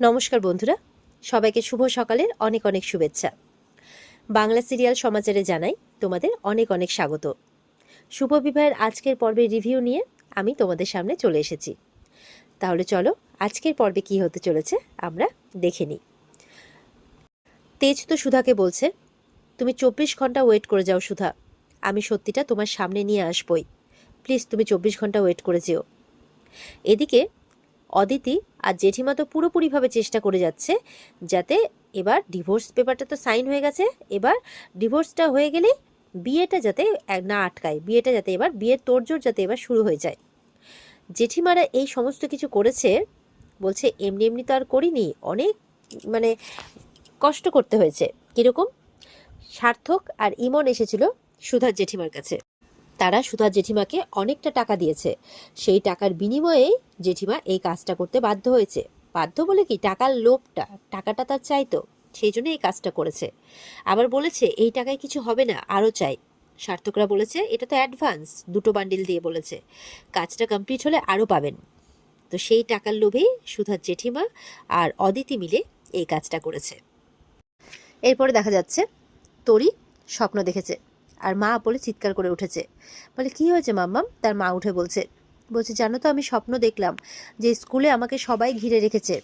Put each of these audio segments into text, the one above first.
নমস্কার বন্ধুরা। সবাইকে শুভ সকালের অনেক অনেক শুভেচ্ছা। বাংলা সিরিয়াল সমাচারে জানাই তোমাদের অনেক অনেক স্বাগত। শুভ বিবাহের আজকের পর্বের রিভিউ নিয়ে আমি তোমাদের সামনে চলে এসেছি। তাহলে চলো আজকের পর্বে কি হতে চলেছে আমরা দেখে নিই। তেজ তো সুধাকে বলছে, তুমি চব্বিশ ঘণ্টা ওয়েট করে যাও সুধা। আমি সত্যিটা তোমার সামনে নিয়ে আসবই। প্লিজ তুমি চব্বিশ ঘণ্টা ওয়েট করে যেও। এদিকে অদিতি আর জেঠিমা তো পুরোপুরিভাবে চেষ্টা করে যাচ্ছে যাতে এবার ডিভোর্স পেপারটা তো সাইন হয়ে গেছে। এবার ডিভোর্সটা হয়ে গেলেই বিয়েটা যাতে না আটকায়, বিয়েটা যাতে এবার, বিয়ের তোড়জোড় যাতে এবার শুরু হয়ে যায়। জেঠিমারা এই সমস্ত কিছু করেছে, বলছে এমনি এমনি তো আর করিনি, অনেক মানে কষ্ট করতে হয়েছে। কীরকম? সার্থক আর ইমন এসেছিল সুধার জেঠিমার কাছে। তারা সুধার জেঠিমাকে অনেকটা টাকা দিয়েছে। সেই টাকার বিনিময়ে জেঠিমা এই কাজটা করতে বাধ্য হয়েছে। বাধ্য বলে কি? টাকার লোভটা, টাকাটা তার চাইতো, সেই জন্য এই কাজটা করেছে। আবার বলেছে, এই টাকায় কিছু হবে না, আরও চাই। সার্থকরা বলেছে, এটা তো অ্যাডভান্স, দুটো বান্ডিল দিয়ে বলেছে। কাজটা কমপ্লিট হলে আরও পাবেন। তো সেই টাকার লোভেই সুধার জেঠিমা আর অদিতি মিলে এই কাজটা করেছে। এরপরে দেখা যাচ্ছে, তরি স্বপ্ন দেখেছে। আর মা বলে চিৎকার করে উঠেছে। বলে, কি হয়েছে মাম্মাম? তার মা উঠে বলছে বলছে, জানো তো, আমি স্বপ্ন দেখলাম যে স্কুলে আমাকে সবাই ঘিরে রেখেছে।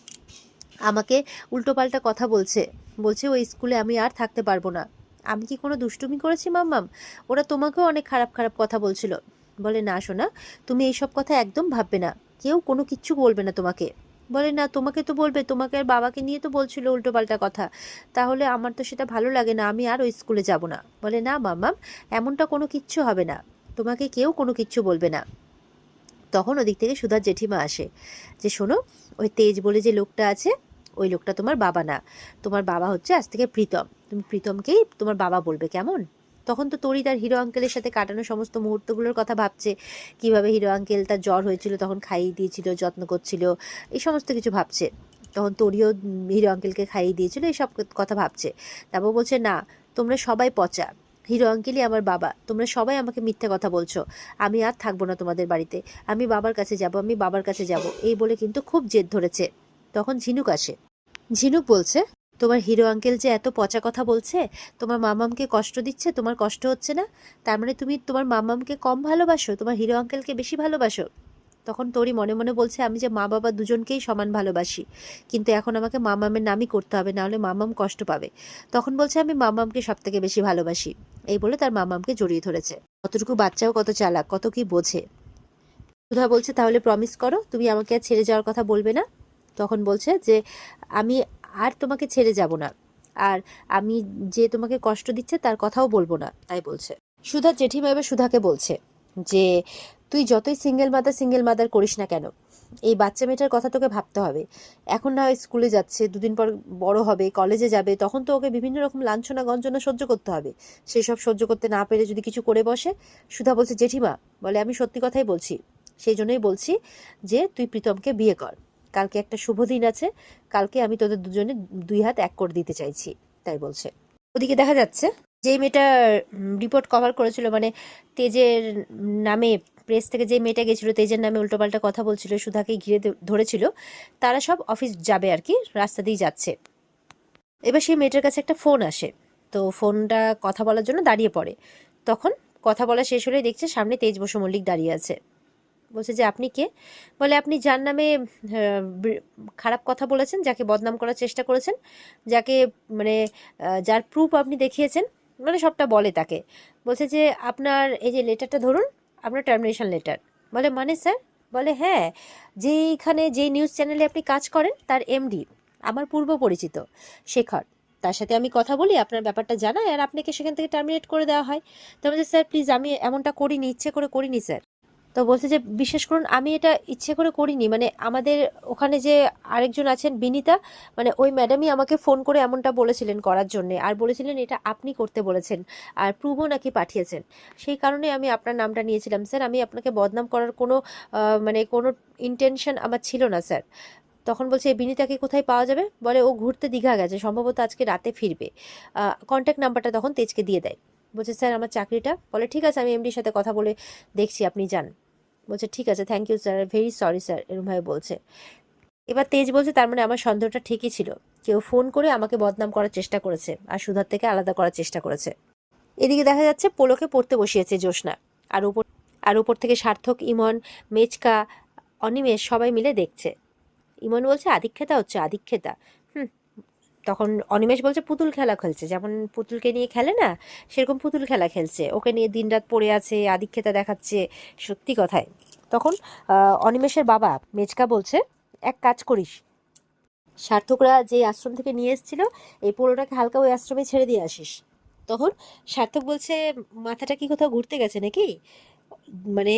আমাকে উল্টোপাল্টা কথা বলছে। বলছে, ওই স্কুলে আমি আর থাকতে পারব না। আমি কি কোনো দুষ্টুমি করেছি মাম্মাম? ওরা তোমাকেও অনেক খারাপ খারাপ কথা বলছিল। বলে, না শোনা তুমি এইসব কথা একদম ভাববে না। কেউ কোনো কিচ্ছু বলবে না তোমাকে। বলে, না, তোমাকে তো বলবে, তোমাকে আর বাবাকে নিয়ে তো বলছিল উল্টোপাল্টা কথা। তাহলে আমার তো সেটা ভালো লাগে না, আমি আর ওই স্কুলে যাব না। বলে, না মাম্মাম এমনটা কোনো কিচ্ছু হবে না। তোমাকে কেউ কোনো কিচ্ছু বলবে না। তখন ওদিক থেকে সুধার জেঠিমা আসে। যে, শোনো, ওই তেজ বলে যে লোকটা আছে, ওই লোকটা তোমার বাবা না। তোমার বাবা হচ্ছে আজ থেকে প্রীতম। তুমি প্রীতমকেই তোমার বাবা বলবে, কেমন? তখন তো তরি তার হিরো আঙ্কেলের সাথে কাটানো সমস্ত মুহূর্তগুলোর কথা ভাবছে। কীভাবে হিরো আঙ্কেল তার জ্বর হয়েছিল, তখন খাইয়ে দিয়েছিল, যত্ন করছিল, এই সমস্ত কিছু ভাবছে। তখন তরিও হিরো আঙ্কেলকে খাইয়ে দিয়েছিল এইসব কথা ভাবছে। তারপর বলছে, না, তোমরা সবাই পচা। হিরো আঙ্কেলই আমার বাবা। তোমরা সবাই আমাকে মিথ্যে কথা বলছো। আমি আর থাকব না তোমাদের বাড়িতে। আমি বাবার কাছে যাব, আমি বাবার কাছে যাব। এই বলে কিন্তু খুব জেদ ধরেছে। তখন ঝিনুক আসে। ঝিনুক বলছে তোমার হিরো আঙ্কেল যে এত পচা কথা বলছে, তোমার মামামকে কষ্ট দিচ্ছে, তোমার কষ্ট হচ্ছে না? তার মানে তুমি তোমার মামামকে কম ভালোবাসো, তোমার হিরো আঙ্কেলকে বেশি ভালোবাসো? তখন তোরই মনে মনে বলছে, আমি যে মা বাবা দুজনকেই সমান ভালোবাসি। কিন্তু এখন আমাকে মামামের নামই করতে হবে, নাহলে মামাম কষ্ট পাবে। তখন বলছে, আমি মামামকে সব থেকে বেশি ভালোবাসি। এই বলে তার মামামকে জড়িয়ে ধরেছে। কতটুকু বাচ্চাও কত চালাক, কত কি বোঝে? সুধা বলছে, তাহলে প্রমিস করো, তুমি আমাকে আর ছেড়ে যাওয়ার কথা বলবে না? তখন বলছে যে, আমি আর তোমাকে ছেড়ে যাব না। আর আমি যে তোমাকে কষ্ট দিচ্ছে তার কথাও বলব না, তাই বলছে। সুধা জেঠিমা এবার সুধাকে বলছে যে, তুই যতই সিঙ্গেল মাদার সিঙ্গেল মাদার করিস না কেন, এই বাচ্চা মেয়েটার কথা তোকে ভাবতে হবে। এখন না হয় স্কুলে যাচ্ছে, দুদিন পর বড় হবে কলেজে যাবে, তখন তো ওকে বিভিন্ন রকম লাঞ্ছনা, গঞ্জনা সহ্য করতে হবে। সেসব সহ্য করতে না পেরে যদি কিছু করে বসে, সুধা বলছে, জেঠিমা, বলে, আমি সত্যি কথাই বলছি। সেই জন্যই বলছি যে, তুই প্রীতমকে বিয়ে কর। কালকে একটা শুভ দিন আছে, কালকে আমি তোদের দুজনে দুই হাত এক করে দিতে চাইছি, তাই বলছে। ওদিকে দেখা যাচ্ছে, যে মেয়েটা রিপোর্ট কভার করেছিল মানে তেজের নামে প্রেস থেকে যে মেয়েটা গেছিল, তেজের নামে উল্টোপাল্টা কথা বলছিল, সুধাকে ঘিরে ধরেছিল, তারা সব অফিস যাবে আর কি, রাস্তা দিয়ে যাচ্ছে। এবার সেই মেয়েটার কাছে একটা ফোন আসে, তো ফোনটা কথা বলার জন্য দাঁড়িয়ে পড়ে। তখন কথা বলা শেষ হলে দেখছে সামনে তেজ বসু মল্লিক দাঁড়িয়ে আছে। বলছে যে, আপনি কে? বলে, আপনি যার নামে খারাপ কথা বলেছেন, যাকে বদনাম করার চেষ্টা করেছেন, যাকে মানে যার প্রুফ আপনি দেখিয়েছেন মানে সবটা বলে তাকে। বলছে যে, আপনার এই যে লেটারটা ধরুন, আপনার টার্মিনেশন লেটার বলে মানে স্যার বলে হ্যাঁ যেইখানে যেই নিউজ চ্যানেলে আপনি কাজ করেন, তার এমডি আমার পূর্ব পরিচিত, শেখর। তার সাথে আমি কথা বলি, আপনার ব্যাপারটা জানাই, আর আপনাকে সেখান থেকে টার্মিনেট করে দেওয়া হয়। তো বলছে, স্যার প্লিজ আমি এমনটা করিনি, ইচ্ছে করে করিনি, স্যার। তো বলছে যে বিশ্বাস করুন, আমি এটা ইচ্ছে করে করিনি। মানে আমাদের ওখানে যে আরেকজন আছেন, বিনিতা মানে ওই ম্যাডামই আমাকে ফোন করে এমনটা বলেছিলেন করার জন্য। আর বলেছিলেন, এটা আপনি করতে বলেছেন আর প্রুভও নাকি পাঠিয়েছেন। সেই কারণে আমি আপনার নামটা নিয়েছিলাম। স্যার, আমি আপনাকে বদনাম করার কোনো মানে কোনো ইন্টেনশন আমার ছিল না, স্যার। তখন বলছে বিনিতাকে কোথায় পাওয়া যাবে? বলে, ও ঘুরতে দীঘা গেছে, সম্ভবত আজকে রাতে ফিরবে। কন্ট্যাক্ট নাম্বারটা তখন তেজকে দিয়ে দেয়। বলছে, স্যার, আমার চাকরিটা? বলে, ঠিক আছে, আমি এমডির সাথে কথা বলে দেখছি, আপনি যান। বলছে, ঠিক আছে thank you sir very sorry sir এরমভাবে বলছে। এবার তেজ বলছে, তার মানে আমার সন্দেহটা ঠিকই ছিল। কেউ ফোন করে আমাকে বদনাম করার চেষ্টা করেছে আর সুধার থেকে আলাদা করার চেষ্টা করেছে। এদিকে দেখা যাচ্ছে পোলোকে পড়তে বসিয়েছে জ্যোৎস্না। আর উপর আর উপর থেকে সার্থক, ইমন মেচকা অনিমেষ সবাই মিলে দেখছে। ইমন বলছে, আদিক্ষেতা হচ্ছে আদিক্ষেতা। হুম তখন অনিমেষ বলছে, পুতুল খেলা খেলছে। যেমন পুতুলকে নিয়ে খেলে না, সেরকম পুতুল খেলা খেলছে। ওকে নিয়ে দিনরাত পড়ে আছে, আদিক্ষেতা দেখাচ্ছে, সত্যি কথায়। তখন অনিমেষের বাবা মেজকা বলছে, এক কাজ করিস। সার্থকরা যে আশ্রম থেকে নিয়ে এসেছিল, এই পোলোটাকে হালকা ওই আশ্রমে ছেড়ে দিয়ে আসিস। তখন সার্থক বলছে, মাথাটা কি কোথাও ঘুরতে গেছে নাকি? মানে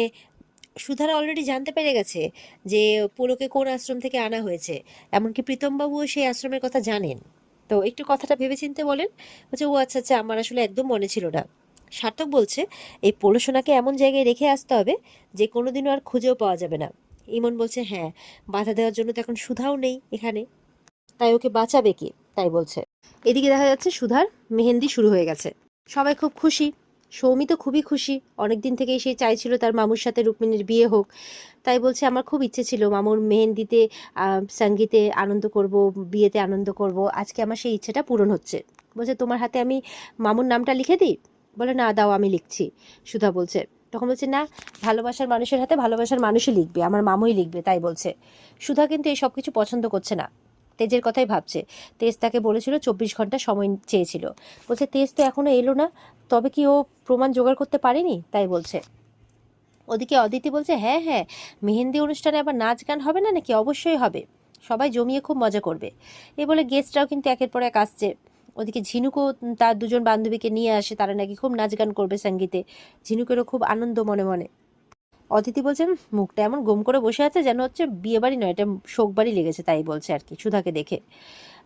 সুধারা অলরেডি জানতে পেরে গেছে যে পোলোকে কোন আশ্রম থেকে আনা হয়েছে। এমনকি প্রীতমবাবুও সেই আশ্রমের কথা জানেন। তো একটু কথাটা ভেবে চিনতে বলেন, বলছে, ও আচ্ছা আচ্ছা আমার আসলে একদম মনে ছিল না। সার্থক বলছে, এই পড়াশোনাকে এমন জায়গায় রেখে আসতে হবে যে কোনো দিনও আর খুঁজেও পাওয়া যাবে না। ইমন বলছে হ্যাঁ বাধা দেওয়ার জন্য তো এখন সুধাও নেই এখানে। তাই ওকে বাঁচাবে কি? তাই বলছে। এদিকে দেখা যাচ্ছে সুধার মেহেন্দি শুরু হয়ে গেছে। সবাই খুব খুশি। সৌমি তো খুবই খুশি। অনেক দিন থেকেই সে চাইছিল তার মামুর সাথে রুক্মিণীর বিয়ে হোক। তাই বলছে, আমার খুব ইচ্ছে ছিল মামুর মেহেন্দিতে সঙ্গীতে আনন্দ করব, বিয়েতে আনন্দ করব। আজকে আমার সেই ইচ্ছেটা পূরণ হচ্ছে। বলছে, তোমার হাতে আমি মামুর নামটা লিখে দিই? বলে, না, দাও, আমি লিখছি। সুধা বলছে। তখন বলছে, না, ভালোবাসার মানুষের হাতে ভালোবাসার মানুষই লিখবে, আমার মামুই লিখবে। তাই বলছে। সুধা কিন্তু এই সব কিছু পছন্দ করছে না। তেজের কথাই ভাবছে। তেজ তাকে বলেছিল, চব্বিশ ঘণ্টা সময় চেয়েছিল। বলছে, তেজ তো এখনও এলো না। তবে কি ও প্রমাণ জোগাড় করতে পারেনি? তাই বলছে। ওদিকে অদিতি বলছে হ্যাঁ হ্যাঁ মেহেন্দি অনুষ্ঠানে আবার নাচ গান হবে না নাকি? অবশ্যই হবে। সবাই জমিয়ে খুব মজা করবে। এ বলে গেস্টরাও কিন্তু একের পর এক আসছে। ওদিকে ঝিনুকও তার দুজন বান্ধবীকে নিয়ে আসে, তারা নাকি খুব নাচ গান করবে সঙ্গীতে। ঝিনুকেরও খুব আনন্দ মনে মনে। অদিতি বলছেন মুখটা এমন গম করে বসে আছে যেন হচ্ছে বিয়ে বাড়ি নয়, এটা শোক বাড়ি লেগেছে। তাই বলছে আর কি, সুধাকে দেখে।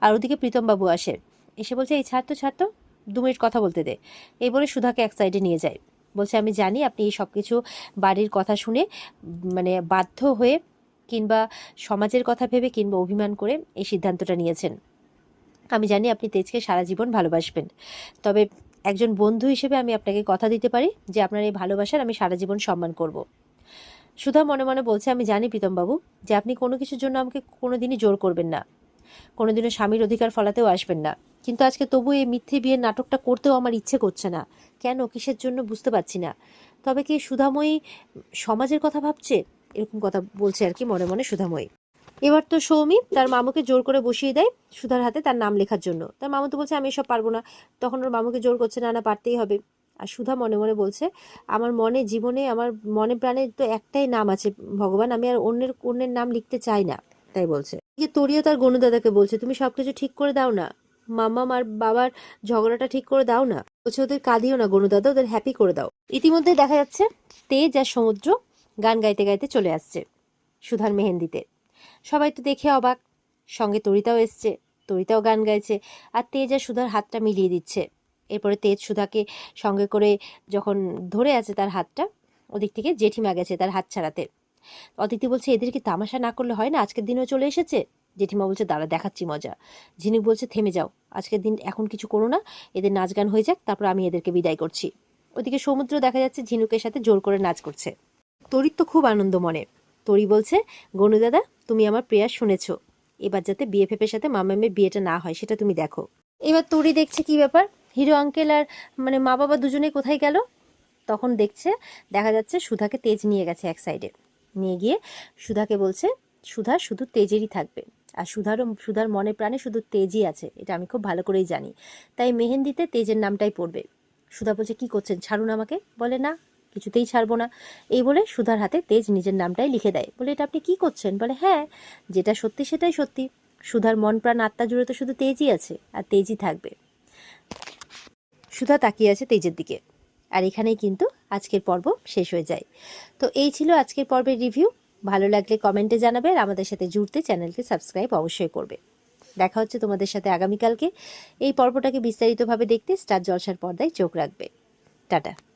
আর ওদিকে প্রীতমবাবু আসে। এসে বলছে, এই ছাড় তো ছাড় তো দু মিনিট কথা বলতে দে। এই বলে সুধাকে এক সাইডে নিয়ে যায়। বলছে, আমি জানি আপনি এই সব কিছু বাড়ির কথা শুনে মানে বাধ্য হয়ে কিংবা সমাজের কথা ভেবে কিংবা অভিমান করে এই সিদ্ধান্তটা নিয়েছেন। আমি জানি আপনি তেজকে সারা জীবন ভালোবাসবেন। তবে একজন বন্ধু হিসেবে আমি আপনাকে কথা দিতে পারি যে আপনার এই ভালোবাসার আমি সারা জীবন সম্মান করব। সুধা মনে মনে বলছে, আমি জানি প্রীতমবাবু যে আপনি কোনো কিছুর জন্য আমাকে কোনো দিনই জোর করবেন না। কোনোদিনও স্বামীর অধিকার ফলাতেও আসবেন না। কিন্তু আজকে তবু এই মিথ্যে বিয়ের নাটকটা করতেও আমার ইচ্ছে করছে না। কেন, কিসের জন্য বুঝতে পারছি না। তবে কি সুধাময়ী সমাজের কথা ভাবছে? এরকম কথা বলছে আর কি মনে মনে সুধাময়ী। এবার তো সৌমি তার মামুকে জোর করে বসিয়ে দেয় সুধার হাতে তার নাম লেখার জন্য। তার মামু তো বলছে, আমি এসব পারব না। তখন ওর মামুকে জোর করছে, না না, পারতেই হবে। আর সুধা মনে মনে বলছে, আমার মনে, জীবনে, আমার মনে প্রাণে তো একটাই নাম আছে। ভগবান, আমি আর অন্যের অন্যের নাম লিখতে চাই না। তাই বলছে। তোরিও তার গণুদাদাকে বলছে, তুমি সবকিছু ঠিক করে দাও না। মাম্মা আর বাবার ঝগড়াটা ঠিক করে দাও না। বলছে, ওদের কাঁদিও না গণুদাদা ওদের হ্যাপি করে দাও। ইতিমধ্যে দেখা যাচ্ছে, তেজ আর সমুদ্র গান গাইতে গাইতে চলে আসছে সুধার মেহেন্দিতে। সবাই তো দেখে অবাক। সঙ্গে তরিতাও এসছে, তরিতাও গান গাইছে আর তেজ আর সুধার হাতটা মিলিয়ে দিচ্ছে। এরপরে তেজ সুধাকে সঙ্গে করে যখন ধরে আছে তার হাতটা, ওদিক থেকে জেঠিমা গেছে তার হাত ছাড়াতে। অদিতি বলছে এদের কি তামাশা না করলে হয় না? আজকের দিনও চলে এসেছে? জেঠিমা বলছে, দাঁড়া, দেখাচ্ছি মজা। ঝিনুক বলছে, থেমে যাও। আজকের দিন এখন কিছু করো না। এদের নাচ গান হয়ে যাক, তারপর আমি এদেরকে বিদায় করছি। ওদিকে সমুদ্র দেখা যাচ্ছে, ঝিনুকের সাথে জোর করে নাচ করছে। তরির তো খুব আনন্দ মনে। তরি বলছে, গনু দাদা, তুমি আমার প্রেয়ার শুনেছো। এবার যাতে বিয়ে বিএফএফের সাথে মামামের বিয়েটা না হয়, সেটা তুমি দেখো। এবার তরি দেখছে কি ব্যাপার? হিরো আঙ্কেল আর মানে মা বাবা দুজনে কোথায় গেল? তখন দেখছে, দেখা যাচ্ছে সুধাকে তেজ নিয়ে গেছে এক সাইডে নিয়ে গিয়ে সুধাকে বলছে, সুধা, শুধু তেজেরই থাকবে। আর সুধারও সুধার মনে প্রাণে শুধু তেজই আছে, এটা আমি খুব ভালো করেই জানি। তাই মেহেন্দিতে তেজের নামটাই পড়বে। সুধা বলছে, কি করছেন? ছাড়ুন আমাকে? বলে, না, কিছুতেই ছাড়বো না। এই বলে সুধার হাতে তেজ নিজের নামটাই লিখে দেয়। বলে, এটা আপনি কি করছেন? বলে হ্যাঁ যেটা সত্যি সেটাই সত্যি। সুধার মন প্রাণ আত্মা জুড়ে তো শুধু তেজই আছে, আর তেজই থাকবে। সুধা তাকিয়ে আছে তেজের দিকে। আর এখানেই কিন্তু আজকের পর্ব শেষ হয়ে যায়। তো এই ছিল আজকের পর্বের রিভিউ। ভালো লাগলে কমেন্টে জানাবে আর আমাদের সাথে জুড়তে চ্যানেলকে সাবস্ক্রাইব অবশ্যই করবে। দেখা হচ্ছে তোমাদের সাথে আগামীকালকে। এই পর্বটাকে বিস্তারিতভাবে দেখতে স্টার জলসার পর্দায় চোখ রাখবে। টাটা।